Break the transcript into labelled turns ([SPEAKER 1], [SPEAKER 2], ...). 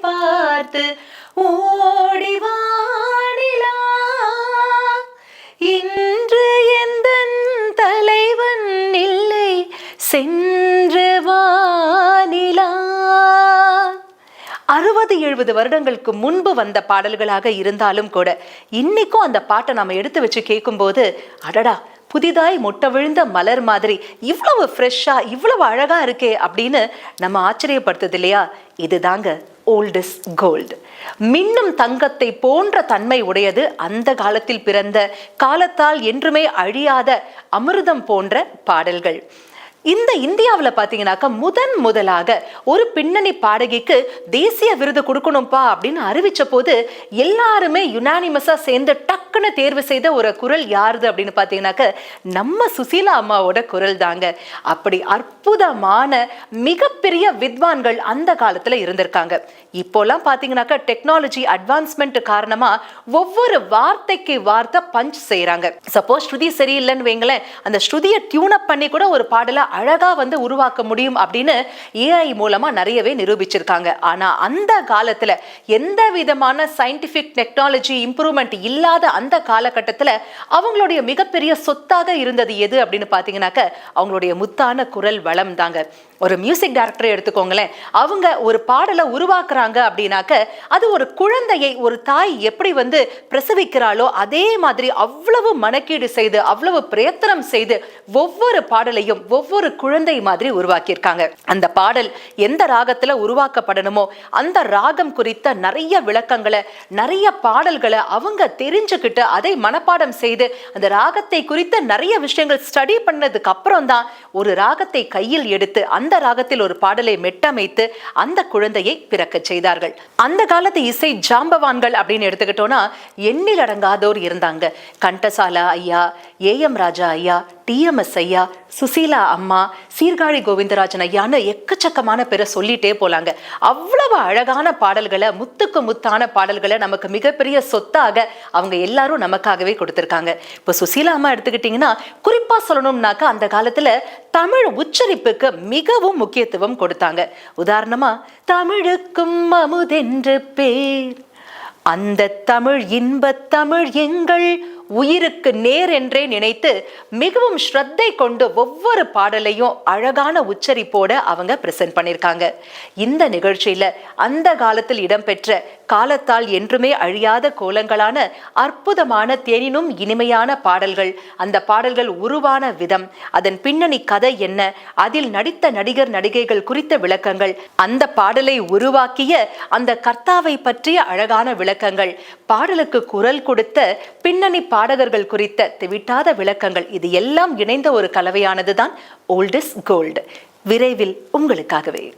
[SPEAKER 1] பார்த்து ஓடிவானிலா இன்று எந்த தலைவன் இல்லை சென்று வானிலா அறுபது எழுபது வருடங்களுக்கு முன்பு வந்த பாடல்களாக இருந்தாலும் கூட இன்னைக்கும் அந்த பாட்டை நாம எடுத்து வச்சு கேட்கும்போது அடடா புதிதாய் முட்டை விழுந்த மலர் மாதிரி இவ்வளவு ஃப்ரெஷ்ஷாக இவ்வளவு அழகா இருக்கே அப்படின்னு நம்ம ஆச்சரியப்படுத்துது இல்லையா? இதுதாங்க ஓல்டஸ் கோல்டு மின்னும் தங்கத்தை போன்ற தன்மை உடையது அந்த காலத்தில் பிறந்த காலத்தால் என்றுமே அழியாத அமிர்தம் போன்ற பாடல்கள். இந்த இந்தியாவில் பார்த்தீங்கன்னாக்கா முதன் முதலாக ஒரு பின்னணி பாடகிக்கு தேசிய விருது கொடுக்கணும்ப்பா அப்படின்னு அறிவிச்ச போது எல்லாருமே யுனானிமஸா சேர்ந்து டக் டக்குன்னு தேர்வு செய்த ஒரு குரல் யாருது அப்படின்னு பார்த்தீங்கன்னாக்க நம்ம சுசீலா அம்மாவோட குரல் தாங்க அப்படி அற்புதமான மிகப்பெரிய வித்வான்கள் அந்த காலத்தில் இருந்திருக்காங்க. இப்போலாம் பார்த்தீங்கன்னாக்கா டெக்னாலஜி அட்வான்ஸ்மெண்ட் காரணமாக ஒவ்வொரு வார்த்தைக்கு வார்த்தை பஞ்ச் செய்கிறாங்க சப்போஸ் ஸ்ருதி சரியில்லைன்னு வைங்களேன் அந்த ஸ்ருதியை டியூனப் பண்ணி கூட ஒரு பாடலை அழகாக வந்து உருவாக்க முடியும் அப்படின்னு ஏஐ மூலமாக நிறையவே நிரூபிச்சிருக்காங்க. ஆனால் அந்த காலத்தில் எந்த விதமான சயின்டிஃபிக் டெக்னாலஜி இம்ப்ரூவ்மெண்ட் இல்லாத அந்த காலகட்டத்தில் அவங்களுடைய மிகப்பெரிய சொத்தாக இருந்தது எது அப்படின்னு பார்த்தீங்கன்னாக்க அவங்களுடைய முத்தான குரல் வளம் தாங்க ஒரு மியூசிக் டைரக்டரை எடுத்துக்கோங்களேன். அவங்க ஒரு பாடலை உருவாக்குறாங்க அப்படின்னாக்க அது ஒரு குழந்தையை ஒரு தாய் எப்படி வந்து பிரசவிக்கிறாளோ அதே மாதிரி அவ்வளவு மனக்கீடு செய்து அவ்வளவு பிரயத்தனம் செய்து ஒவ்வொரு பாடலையும் ஒவ்வொரு குழந்தை மாதிரி உருவாக்கியிருக்காங்க. அந்த பாடல் எந்த ராகத்தில் உருவாக்கப்படணுமோ அந்த ராகம் குறித்த நிறைய விளக்கங்களை நிறைய பாடல்களை அவங்க தெரிஞ்சுக்கிட்டு அதை மனப்பாடம் செய்து அந்த ராகத்தை குறித்த நிறைய விஷயங்கள் ஸ்டடி பண்ணதுக்கு அப்புறம் தான் ஒரு ராகத்தை கையில் எடுத்து அந்த ராகத்தில் ஒரு பாடலை மெட்டமைத்து அந்த குழந்தையை பிறக்கச் செய்தார்கள். அந்த காலத்து இசை ஜாம்பவான்கள் அப்படின்னு எடுத்துக்கிட்டோம்னா எண்ணில் அடங்காதோர் இருந்தாங்க. கண்டசாலா ஐயா ஏ எம் ராஜா ஐயா டிஎம்எஸ் ஐயா சுசீலா அம்மா சீர்காழி கோவிந்தராஜன் ஐயான்னு எக்கச்சக்கமான பேரை சொல்லிட்டே போலாங்க. அவ்வளவு அழகான பாடல்களை முத்துக்கு முத்தான பாடல்களை நமக்கு மிகப்பெரிய சொத்தாக அவங்க எல்லாரும் நமக்காகவே கொடுத்துருக்காங்க. இப்போ சுசீலா அம்மா எடுத்துக்கிட்டிங்கன்னா குறிப்பாக சொல்லணும்னாக்கா அந்த காலத்தில் தமிழ் உச்சரிப்புக்கு மிகவும் முக்கியத்துவம் கொடுத்தாங்க. உதாரணமாக தமிழுக்கும் அமுதென்று பேர் அந்த தமிழ் இன்பத் தமிழ் எங்கள் உயிருக்கு நேர் என்றே நினைத்து மிகவும் ஸ்ரத்தை கொண்டு ஒவ்வொரு பாடலையும் அழகான உச்சரிப்போட அவங்க பிரசன்ட் பண்ணியிருக்காங்க இந்த நிகழ்ச்சியில அந்த காலத்தில் இடம்பெற்ற காலத்தால் என்றுமே அழியாத கோலங்களான அற்புதமான தேனினும் இனிமையான பாடல்கள் அந்த பாடல்கள் உருவான விதம் அதன் பின்னணி கதை என்ன அதில் நடித்த நடிகர் நடிகைகள் குறித்த விளக்கங்கள் அந்த பாடலை உருவாக்கிய அந்த கர்த்தாவை பற்றிய அழகான விளக்கங்கள் பாடலுக்கு குரல் கொடுத்த பின்னணி பாடகர்கள் குறித்த திவிட்டாத விளக்கங்கள். இது எல்லாம் இணைந்த ஒரு கலவையானதுதான் ஓல்டஸ் கோல்டு விரைவில் உங்களுக்காகவே.